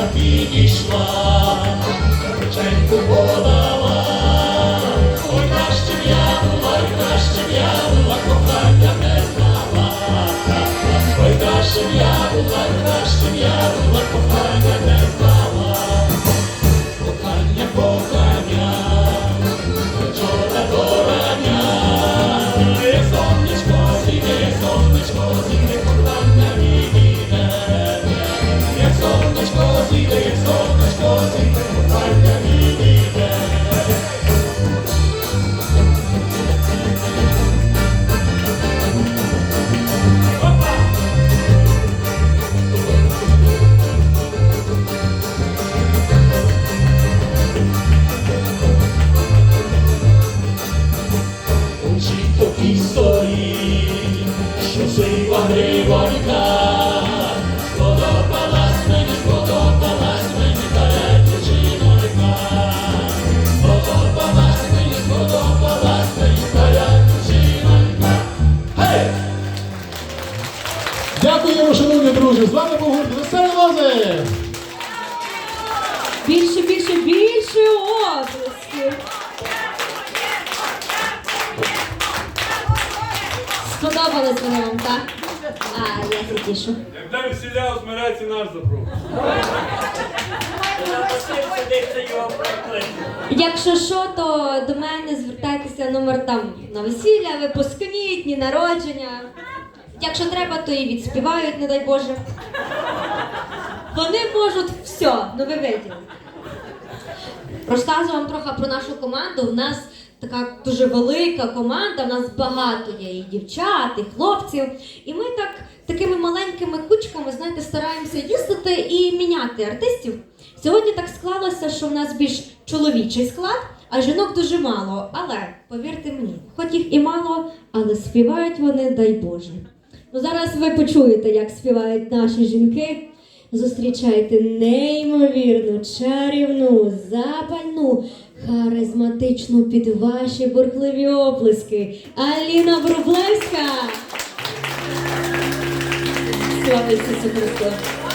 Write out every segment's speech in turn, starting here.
Дівчинка підійшла, рученьку подала, ой, краще б я була, ой, краще б я була, кохання не знала. Ой, краще б я була, ой, краще б я була, кохання не друзі! З вами був гурт Веселі Лози! Більше, більше, більше оплесків. Сподобалось вони вам, так? А, я тішу. Як дай весіля усмирається наш запруг. Якщо що, то до мене звертайтеся номер там на весілля, випускні, дні народження. Якщо треба, то і відспівають, не дай Боже. Вони можуть все, ну ви виділи. Розказую вам трохи про нашу команду. У нас така дуже велика команда, у нас багато є і дівчат, і хлопців. І ми так такими маленькими кучками, знаєте, стараємося їздити і міняти артистів. Сьогодні так склалося, що в нас більш чоловічий склад, а жінок дуже мало. Але повірте мені, хоч їх і мало, але співають вони, дай Боже. Ну зараз ви почуєте, як співають наші жінки. Зустрічайте неймовірну, чарівну, запальну, харизматичну під ваші бурхливі оплески. Аліна Врублевська. Слава Ісусу Христу!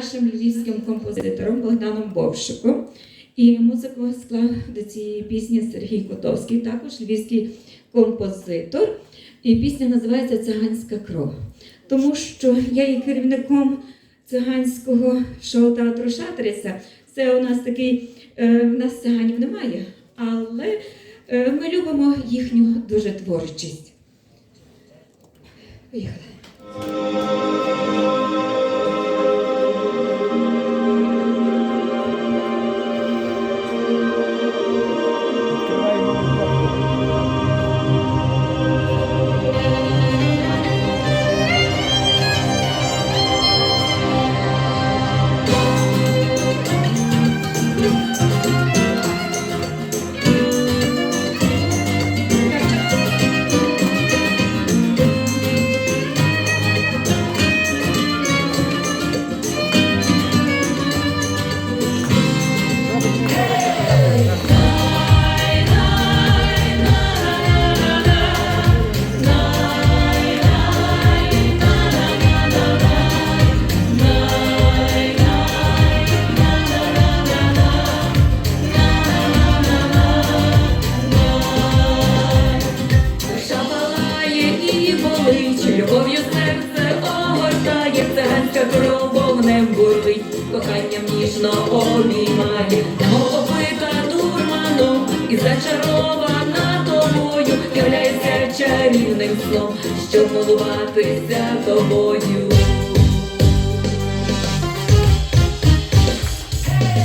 нашим львівським композитором Богданом Бовшиком. І музику склав до цієї пісні Сергій Котовський, також львівський композитор. І пісня називається Циганська кров. Тому що я є керівником циганського шоу-театру Шатріса. Це у нас такий, е, у нас циганів немає, але е, ми любимо їхню дуже творчість. Поїхали.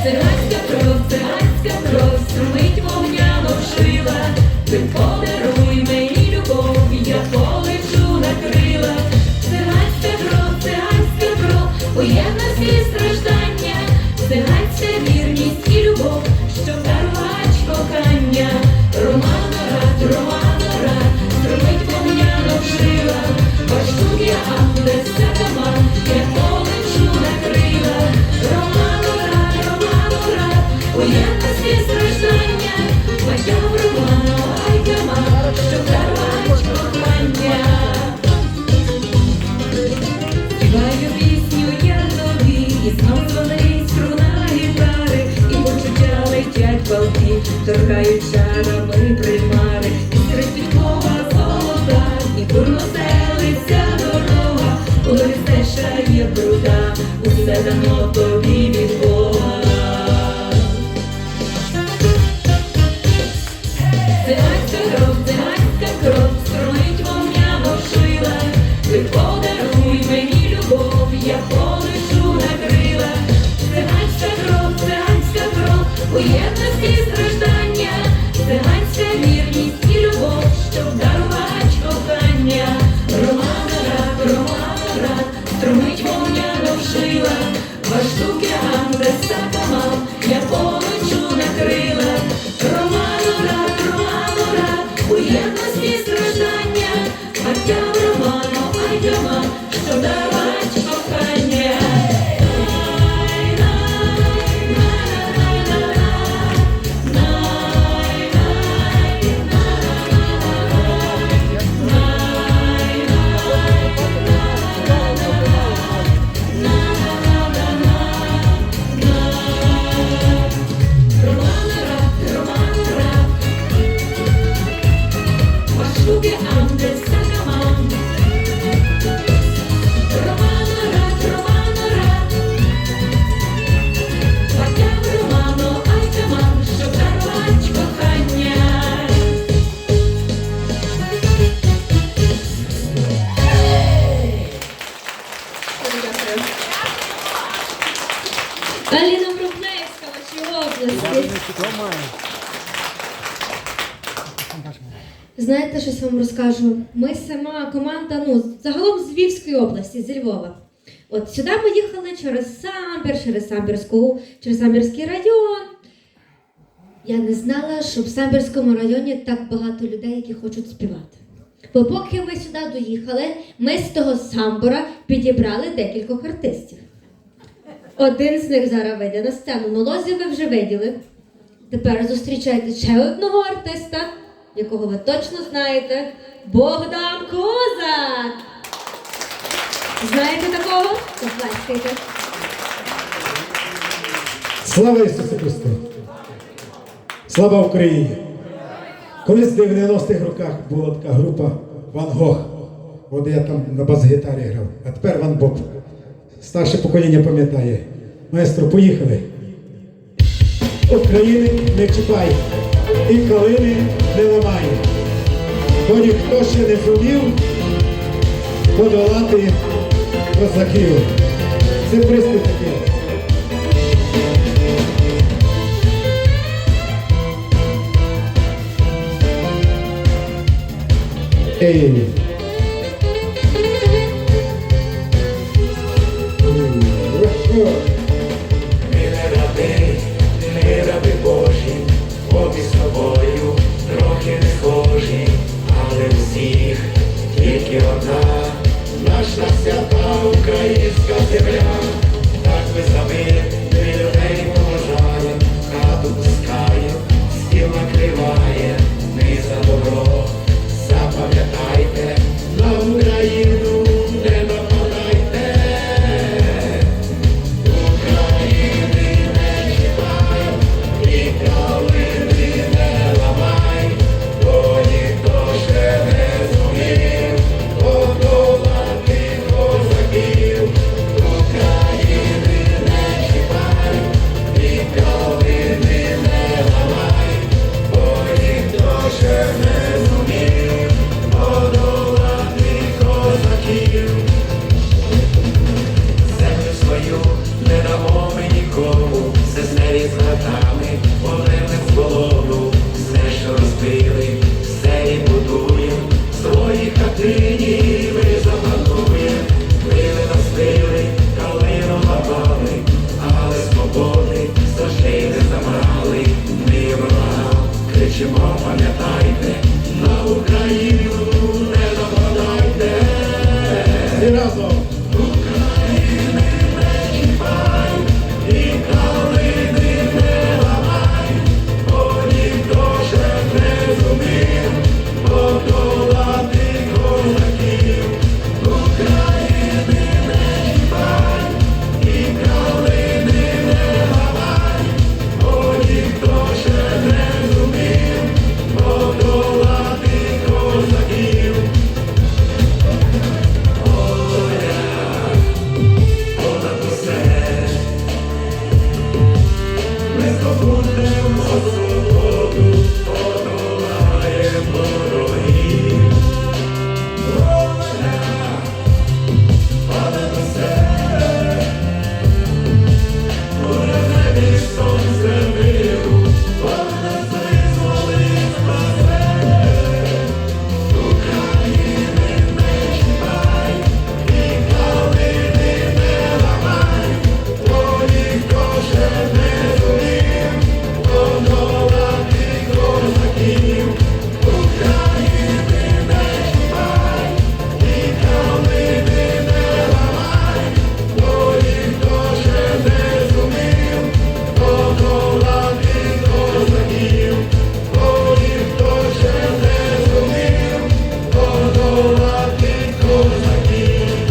Це Настя. сам, без сам, я помню. Аліна Брухневська, вашій області. Знаєте, щось вам розкажу? Ми сама команда, ну, загалом з Львівської області, з Львова. От сюди ми їхали через Самбір, через Самбірську, через Самбірський район. Я не знала, що в Самбірському районі так багато людей, які хочуть співати. Бо поки ми сюди доїхали, ми з того самбора підібрали декількох артистів. Один з них зараз вийде на сцену. Молозі ви вже виділи. Тепер зустрічайте ще одного артиста, якого ви точно знаєте, Богдан Козак. Знаєте такого? Заплачкайте. Слава Ісусу Христу! Слава Україні! Колись в 90-х роках була така група Ван Гог. От я там на бас-гітарі грав, а тепер Ван Боб. Старше покоління пам'ятає. Маестро, поїхали. України не чіпай і калини не ламай. Бо ніхто ще не зумів подолати козаків. Це приспів такий. Ей, good.